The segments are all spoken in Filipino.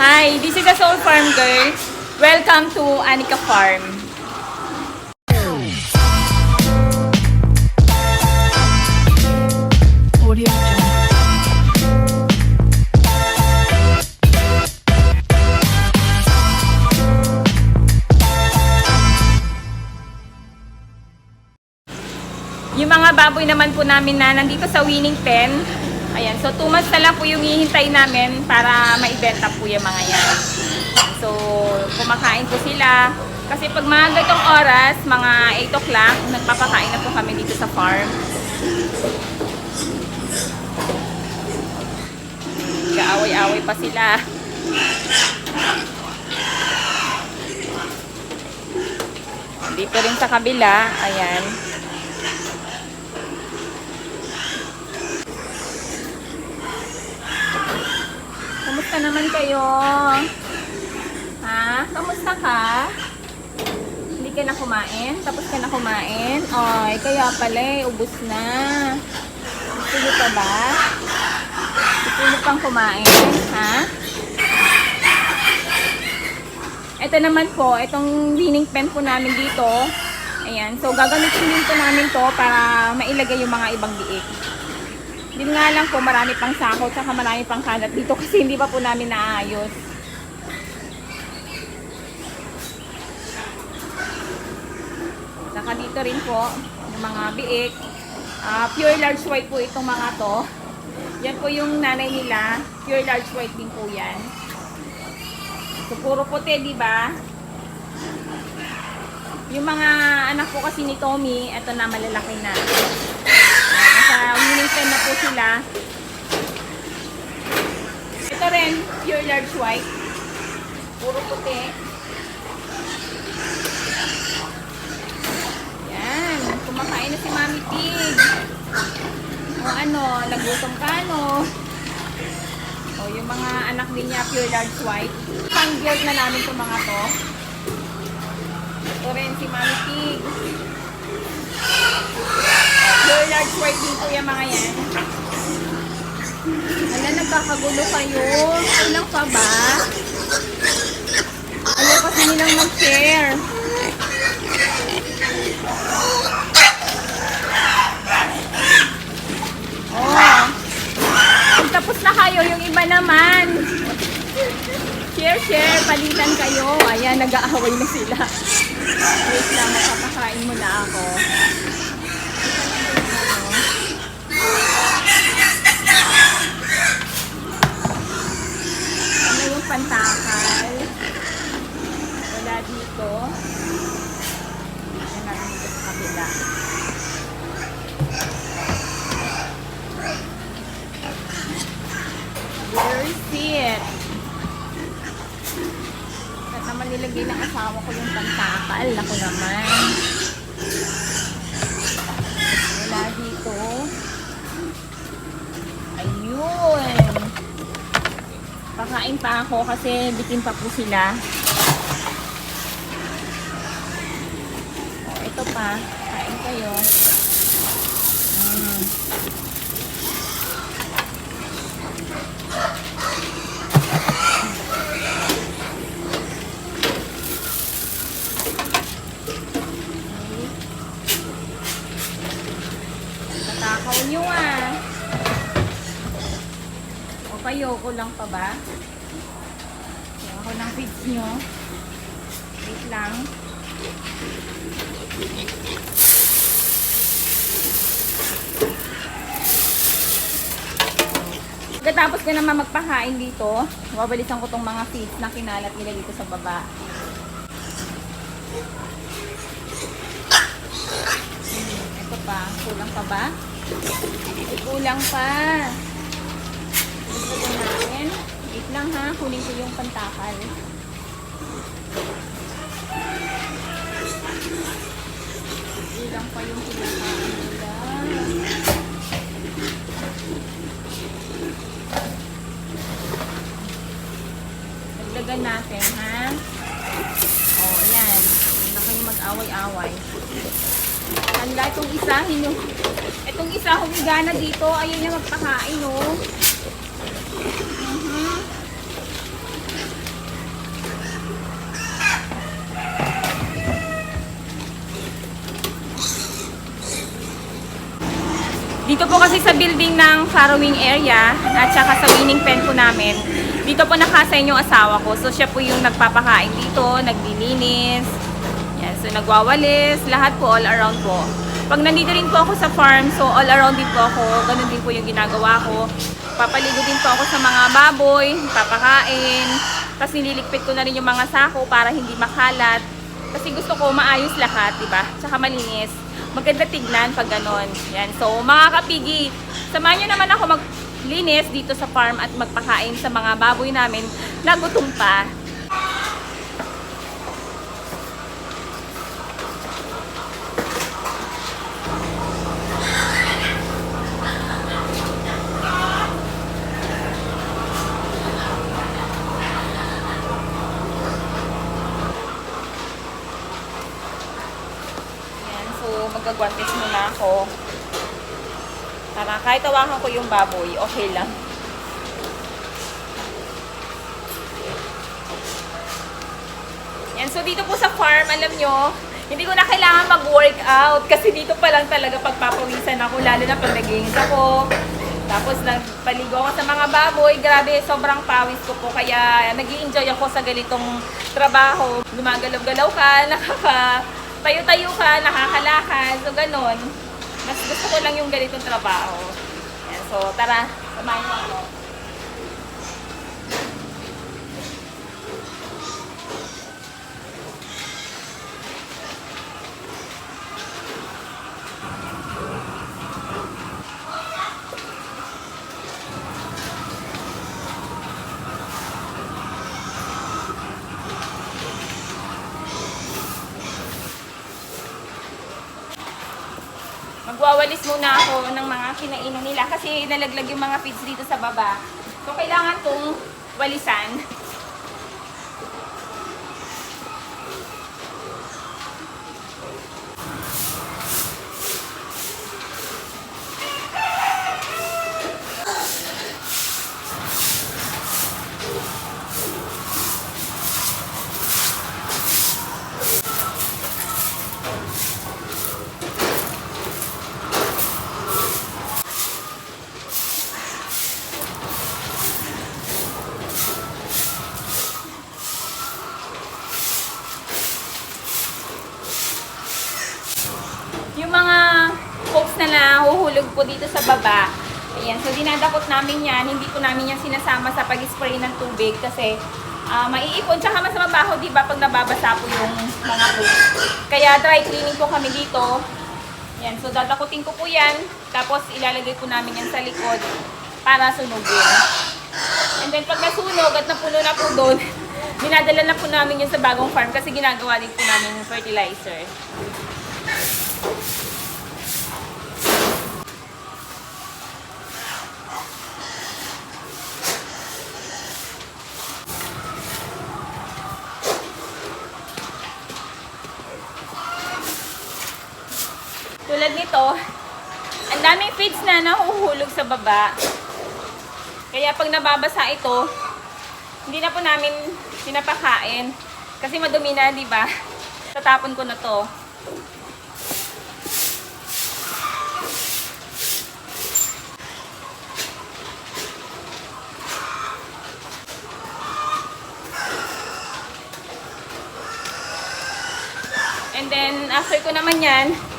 Hi, this is the Soul Farm Girl. Welcome to Anika Farm. Yung mga baboy naman po namin na nandito sa winning pen. Ayan, so 2 months na lang po yung hihintay namin para maibenta po yung mga yan. So, kumakain po sila. Kasi pag mga ganitong oras, mga 8 o'clock, nagpapakain na po kami dito sa farm. Kaaway-away pa sila. Dito rin sa kabila, ayan. Kamusta naman kayo? Ha? Kamusta ka? Hindi ka na kumain? Tapos ka na kumain? Ay, kaya pala eh, ubus na. Niyo pa ba? Gusto niyo pang kumain? Ha? Ito naman po, itong winning pen po namin dito. Ayan, so gagamitin din po namin to para mailagay yung mga ibang biik. Din nga lang po, marami pang sako, tsaka marami pang kalat dito kasi hindi pa po namin naayos. Tsaka dito rin po, yung mga biik. Ah, pure large white po itong mga to. Yan po yung nanay nila. Pure large white din po yan. So, puro puti, di ba? Yung mga anak po kasi ni Tommy, eto na malalaki na. Pen na po sila. Ito rin, pure large white. Puro puti. Yan, kumakain na si Mami Pig. O ano, nagutom ka no? O yung mga anak din niya, pure large white. Pang-guild na namin itong mga to. Ito rin si Mami Pig. White din po yung mga yan. Wala, nagkakagulo kayo. Kulang pa ba? Ayaw kasi nilang mag-share. Oh. Tapos na kayo, yung iba naman. Share, share, palitan kayo. Ayan, nag-aaway na sila. Wait lang, makapakain mo na ako. Pantakal? Wala dito. Ayan natin dito sa kabila. Where is it? At naman nilagay ng asawa ko yung pantakal. Ako naman. Pakain pa ako kasi bitin pa po sila. Oh, ito pa. Kain kayo. Mm. Tatakaw nyo ah. O kayo, kulang pa ba? Kuha ako ng feeds nyo. Lang. Pagkatapos ko naman magpakain dito, babalisan ko tong mga feeds na kinalat nila dito sa baba. Hmm, ito pa. Kulang pa ba? Ay, kulang pa. Gusto ko natin. Wait lang ha. Kunin ko yung pantakal. Kulang pa yung kinakain nila. Dagdagan natin ha. O, oh, yan. Hindi na mag-away-away. Handa itong isa, hinyo. Itong isa humiga na dito. Ayun niya magpakain, oh. Dito po kasi sa building ng farrowing area at saka sa winning pen po namin, dito po nakasign yung asawa ko. So siya po yung nagpapakain dito, naglilinis, yan, so nagwawalis, lahat po all around po. Pag nandito rin po ako sa farm, so all around din po ako, ganun din po yung ginagawa ko. Papaligo din po ako sa mga baboy, papakain, tapos nililigpit ko na rin yung mga sako para hindi makalat. Kasi gusto ko maayos lahat, di ba? Tsaka malinis. Maganda tignan pag ganon. Yan. So, mga kapigi, samahan nyo naman ako maglinis dito sa farm at magpakain sa mga baboy namin na gutom pa. Yan. So, magagwantes muna ako. Para kahit tawakan ko yung baboy, okay lang. Yan. So, dito po sa farm, alam nyo, hindi ko na kailangan mag-workout kasi dito pa lang talaga pagpapawisan ako, lalo na pag nag ako. Tapos nagpaligo ako sa mga baboy, grabe, sobrang pawis ko po. Kaya nag enjoy ako sa ganitong trabaho. Gumagalaw-galaw ka, nakaka tayo-tayo ka, nakakalakad, so ganon. Mas gusto ko lang yung ganitong trabaho. Yan, so tara, samahin mo ako. Magwawalis muna ako ng mga kinainan nila kasi nalaglag yung mga feeds dito sa baba. So, kailangan kong walisan. Yung mga folks na nahuhulog po dito sa baba, ayan, so dinadakot namin yan, hindi po namin yan sinasama sa pag-spray ng tubig kasi ah, maiipon, tsaka mas mabaho, di ba, pag nababasa po yung mga poop. Kaya dry cleaning po kami dito. Yan, so dadakutin ko po yan, tapos ilalagay po namin yan sa likod para sunugin. And then pag nasunog at napuno na po doon, dinadala na po namin yun sa bagong farm kasi ginagawa din po namin yung fertilizer. Tulad nito, ang daming feeds na nahuhulog sa baba. Kaya pag nababasa ito, hindi na po namin pinapakain. Kasi madumi na, di ba? Tatapon ko na to. And then, after ko naman yan,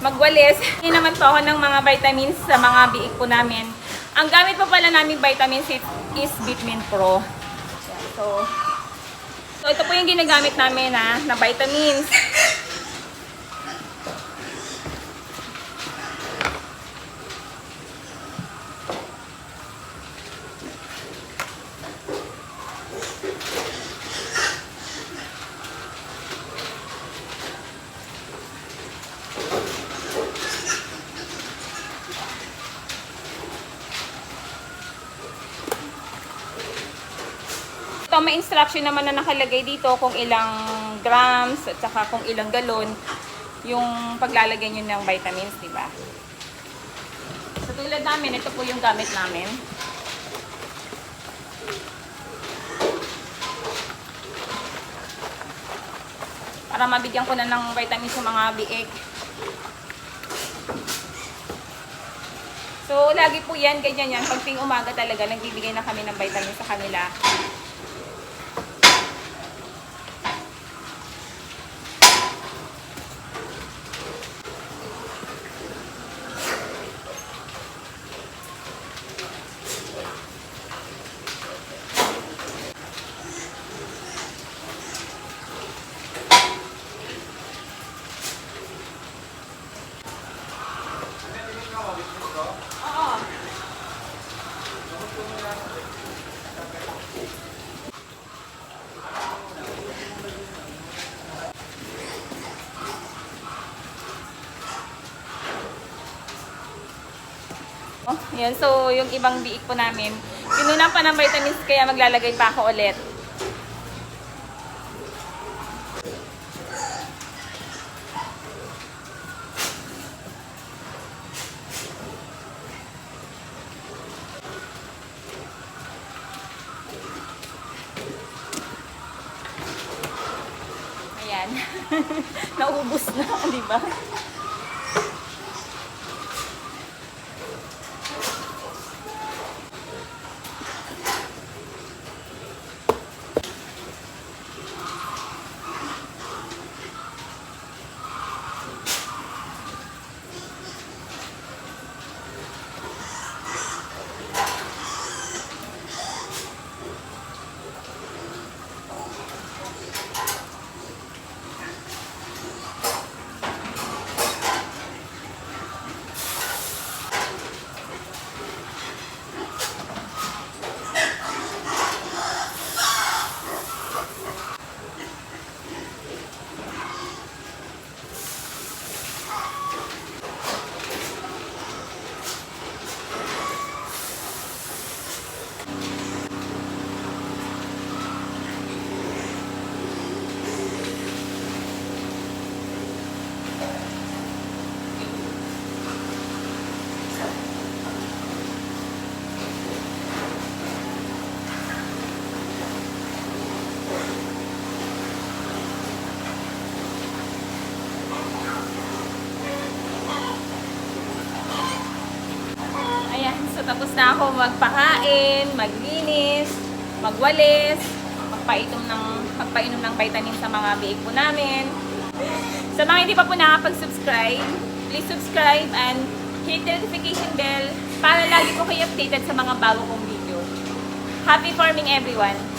magwalis. Hindi naman po ako ng mga vitamins sa mga biik po namin. Ang gamit po pala namin vitamins is, Vitamin Pro. So, so, ito po yung ginagamit namin na, na vitamins. Ito, may instruction naman na nakalagay dito kung ilang grams at saka kung ilang galon yung paglalagay nyo ng vitamins, di ba? So, tulad namin, ito po yung gamit namin. Para mabigyan ko na ng vitamins yung mga biik. So, lagi po yan, ganyan yan. Pag umaga talaga, nagbibigay na kami ng vitamin sa kanila. Yan. So, yung ibang biik po namin, pinunan pa ng vitamins kaya maglalagay pa ako ulit. Ayan. Naubos na, di ba? Ayan, so tapos na ako magpakain, maglinis, magwalis, magpainom ng, magpainom ng vitamin sa mga biik po namin. Sa mga hindi pa po nakapag-subscribe, please subscribe and hit the notification bell para lagi po kayo updated sa mga bago kong video. Happy farming everyone!